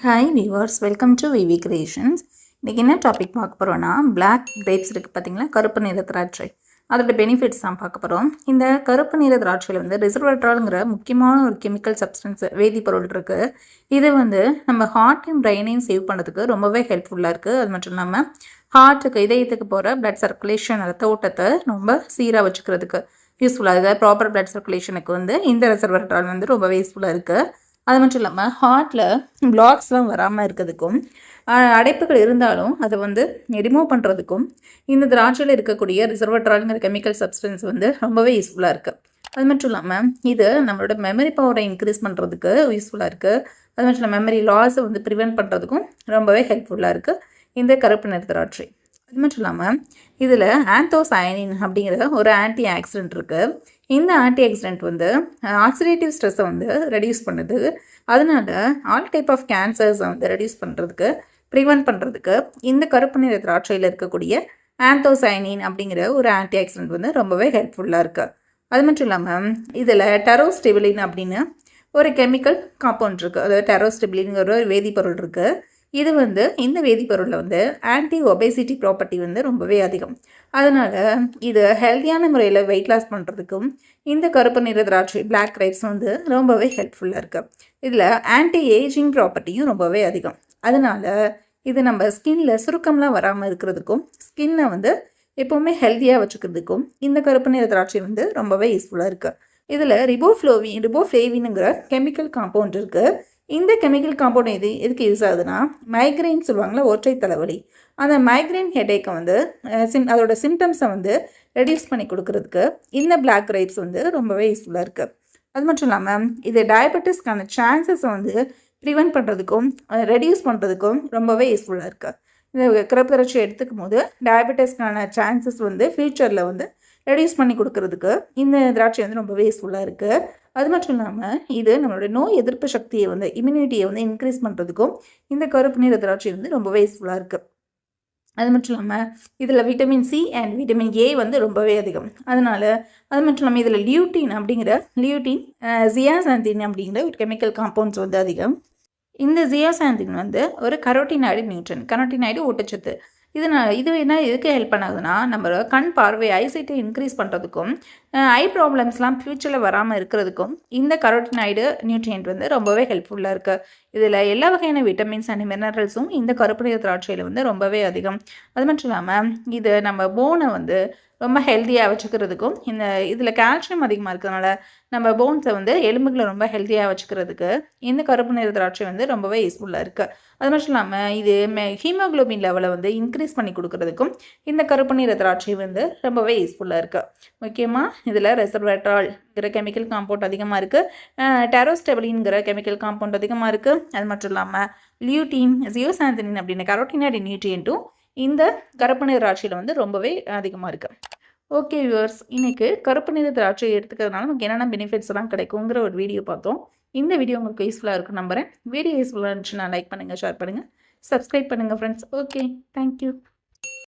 Hi viewers welcome to VV creations இன்றைக்கி என்ன topic பார்க்க போகிறோன்னா பிளாக் கிரேப்ஸ் இருக்குது பார்த்தீங்களா கருப்பு நிற திராட்சை. அதோட பெனிஃபிட்ஸ் தான் பார்க்க போகிறோம் இந்த கருப்பு நிற திராட்சையில் வந்து ரிசர்வேட்ராலுங்கிற முக்கியமான ஒரு கெமிக்கல் சப்ஸ்டன்ஸ் வேதிப்பொருள் இருக்குது இது வந்து நம்ம ஹார்ட்டையும் பிரெயினையும் சேவ் பண்ணுறதுக்கு ரொம்பவே ஹெல்ப்ஃபுல்லாக இருக்குது அது மட்டும் இல்லாமல் ஹார்ட்டுக்கு இதயத்துக்கு போகிற பிளட் சர்க்குலேஷன் ரத்த ஓட்டத்தை ரொம்ப சீராக வச்சுக்கிறதுக்கு யூஸ்ஃபுல்லாக இருக்குது ப்ராப்பர் பிளட் சர்க்குலேஷனுக்கு வந்து இந்த ரிசர்வேட்ரால் வந்து ரொம்பவே யூஸ்ஃபுல்லாக இருக்குது அது மட்டும் இல்லாமல் ஹார்ட்டில் பிளாக்ஸ்லாம் வராமல் இருக்கிறதுக்கும் அடைப்புகள் இருந்தாலும் அதை வந்து ரிமூவ் பண்ணுறதுக்கும் இந்த திராட்சையில் இருக்கக்கூடிய ரிசர்வட்ராலுங்கிற கெமிக்கல் சப்ஸ்டன்ஸ் வந்து ரொம்பவே யூஸ்ஃபுல்லாக இருக்குது அது மட்டும் இல்லாமல் இது நம்மளோட மெமரி பவரை இன்க்ரீஸ் பண்ணுறதுக்கு யூஸ்ஃபுல்லாக இருக்குது அது மட்டும் இல்லாமல் மெமரி லாஸை வந்து ப்ரிவெண்ட் பண்ணுறதுக்கும் ரொம்பவே ஹெல்ப்ஃபுல்லாக இருக்குது இந்த கருப்பு நிற திராட்சை. அது மட்டும் இல்லாமல் இதில் ஆந்தோசயனின் அப்படிங்கிற ஒரு ஆன்டி ஆக்சிடென்ட் இருக்குது இந்த ஆன்டி ஆக்சிடென்ட் வந்து ஆக்சிடேட்டிவ் ஸ்ட்ரெஸ்ஸை வந்து ரெடியூஸ் பண்ணுது. அதனால ஆல் டைப் ஆஃப் கேன்சர்ஸை வந்து ரெடியூஸ் பண்ணுறதுக்கு ப்ரிவென்ட் பண்ணுறதுக்கு இந்த கருப்பு நிற திராட்சையில் இருக்கக்கூடிய ஆந்தோசைனின் அப்படிங்கிற ஒரு ஆன்டி ஆக்சிடென்ட் வந்து ரொம்பவே ஹெல்ப்ஃபுல்லாக இருக்குது அது மட்டும் இல்லாமல் இதில் டெரோஸ்டிபிளின் அப்படின்னு ஒரு கெமிக்கல் காம்பவுண்ட் இருக்குது அதாவது டெரோஸ்டெபிலின்ங்கிற ஒரு வேதிப்பொருள் இருக்குது இது வந்து இந்த வேதிப்பொருளில் வந்து ஆன்டி ஒபேசிட்டி ப்ராப்பர்ட்டி வந்து ரொம்பவே அதிகம். அதனால் இது ஹெல்த்தியான முறையில் வெயிட் லாஸ் பண்ணுறதுக்கும் இந்த கருப்பு நிற திராட்சை பிளாக் கிரைப்ஸ் வந்து ரொம்பவே ஹெல்ப்ஃபுல்லாக இருக்குது இதில் ஆன்டி ஏஜிங் ப்ராப்பர்ட்டியும் ரொம்பவே அதிகம். அதனால் இது நம்ம ஸ்கின்னில் சுருக்கம்லாம் வராமல் இருக்கிறதுக்கும் ஸ்கின்னை வந்து எப்போவுமே ஹெல்த்தியாக வச்சுக்கிறதுக்கும் இந்த கருப்பு நிற திராட்சை வந்து ரொம்பவே யூஸ்ஃபுல்லாக இருக்குது இதில் ரிபோஃப்ளோவி ரிபோஃப்ளேவினுங்கிற கெமிக்கல் காம்பவுண்ட் இருக்குது இந்த கெமிக்கல் காம்பவுண்ட் இது எதுக்கு யூஸ் ஆகுதுன்னா மைக்ரைன் சொல்லுவாங்களே ஒற்றை தலைவலி. அந்த மைக்ரைன் ஹெடேக்கை வந்து சிம் அதோட சிம்டம்ஸை வந்து ரெடியூஸ் பண்ணி கொடுக்கறதுக்கு இந்த பிளாக் ரைட்ஸ் வந்து ரொம்பவே யூஸ்ஃபுல்லாக இருக்குது அது மட்டும் இல்லாமல் இது டயபெட்டிஸ்க்கான சான்சஸை வந்து ப்ரிவெண்ட் பண்ணுறதுக்கும் ரெடியூஸ் பண்ணுறதுக்கும் ரொம்பவே யூஸ்ஃபுல்லாக இருக்குது இந்த கிரப்பிறச்சி எடுத்துக்கும் போது டயபெட்டிஸ்க்கான சான்சஸ் வந்து ஃப்யூச்சரில் வந்து ரெடியூஸ் பண்ணி கொடுக்கறதுக்கு இந்த திராட்சை வந்து ரொம்பவே யூஸ்ஃபுல்லாக இருக்குது அது மட்டும் இல்லாமல் இது நம்மளோட நோய் எதிர்ப்பு சக்தியை வந்து இம்யூனிட்டியை வந்து இன்க்ரீஸ் பண்ணுறதுக்கும் இந்த கருப்பு நிற திராட்சை வந்து ரொம்பவே யூஸ்ஃபுல்லாக இருக்குது அது மட்டும் இல்லாமல் இதில் vitamin C and vitamin A வந்து ரொம்பவே அதிகம். அதனால் அது மட்டும் இல்லாமல் இதில் லியூட்டின் அப்படிங்கிற லியூட்டின் ஜியாசாந்தின் அப்படிங்கிற ஒரு கெமிக்கல் காம்பவுண்ட்ஸ் வந்து அதிகம். இந்த ஜியாசாந்தின் வந்து ஒரு கரோட்டினாய்டு நியூட்ரன் கரோட்டினாய்டு ஊட்டச்சத்து. இதனால் இது என்ன எதுக்கு ஹெல்ப் பண்ணாதுன்னா நம்ம கண் பார்வை ஐசைட்டை இன்க்ரீஸ் பண்ணுறதுக்கும் ஐ ப்ராப்ளம்ஸ்லாம் ஃப்யூச்சரில் வராமல் இருக்கிறதுக்கும் இந்த கரோட்டினாய்டு நியூட்ரியன்ட் வந்து ரொம்பவே ஹெல்ப்ஃபுல்லாக இருக்குது இதில் எல்லா வகையான விட்டமின்ஸ் அண்ட் மினரல்ஸும் இந்த கருப்பு நிற திராட்சையில் வந்து ரொம்பவே அதிகம். அது மட்டும் இல்லாமல் இது நம்ம போனை வந்து ரொம்ப ஹெல்த்தியாக வச்சுக்கிறதுக்கும் இந்த இதில் கால்சியம் அதிகமாக இருக்கிறதுனால நம்ம போன்ஸை வந்து எலும்புகளை ரொம்ப ஹெல்த்தியாக வச்சுக்கிறதுக்கு இந்த கருப்பு நிற திராட்சை வந்து ரொம்பவே யூஸ்ஃபுல்லாக இருக்குது அது மட்டும் இல்லாமல் இது மே ஹீமோக்ளோபின் லெவலை வந்து இன்க்ரீஸ் பண்ணி கொடுக்கறதுக்கும் இந்த கருப்பு நிற திராட்சை வந்து ரொம்பவே யூஸ்ஃபுல்லாக இருக்குது முக்கியமாக இதில் ரெசர்வேட்ரால்ங்கிற கெமிக்கல் காம்பவுண்ட் அதிகமாக இருக்குது டெரோஸ்டெபலின்கிற கெமிக்கல் காம்பவுண்ட் அதிகமாக இருக்குது அது மட்டும் இல்லாமல் லியூட்டீன் ஜியோசாந்தனின் அப்படின்னு கரோட்டினாடி நியூட்ரியன்ட்டும் இந்த கருப்பு நிற ராசியில் வந்து ரொம்பவே அதிகமாக இருக்குது ஓகே வியூவர்ஸ் இன்றைக்கு கருப்பு நிற திராட்சை எடுத்துக்கிறதுனால நமக்கு என்னென்ன பெனிஃபிட்ஸ் எல்லாம் கிடைக்குங்கிற ஒரு வீடியோ பார்த்தோம். இந்த வீடியோ உங்களுக்கு யூஸ்ஃபுல்லாக இருக்கும் நம்புகிறேன் வீடியோ யூஸ்ஃபுல்லாக இருந்துச்சுன்னா லைக் பண்ணுங்கள் ஷேர் பண்ணுங்கள் சப்ஸ்கிரைப் பண்ணுங்கள் ஃப்ரெண்ட்ஸ் ஓகே தேங்க்யூ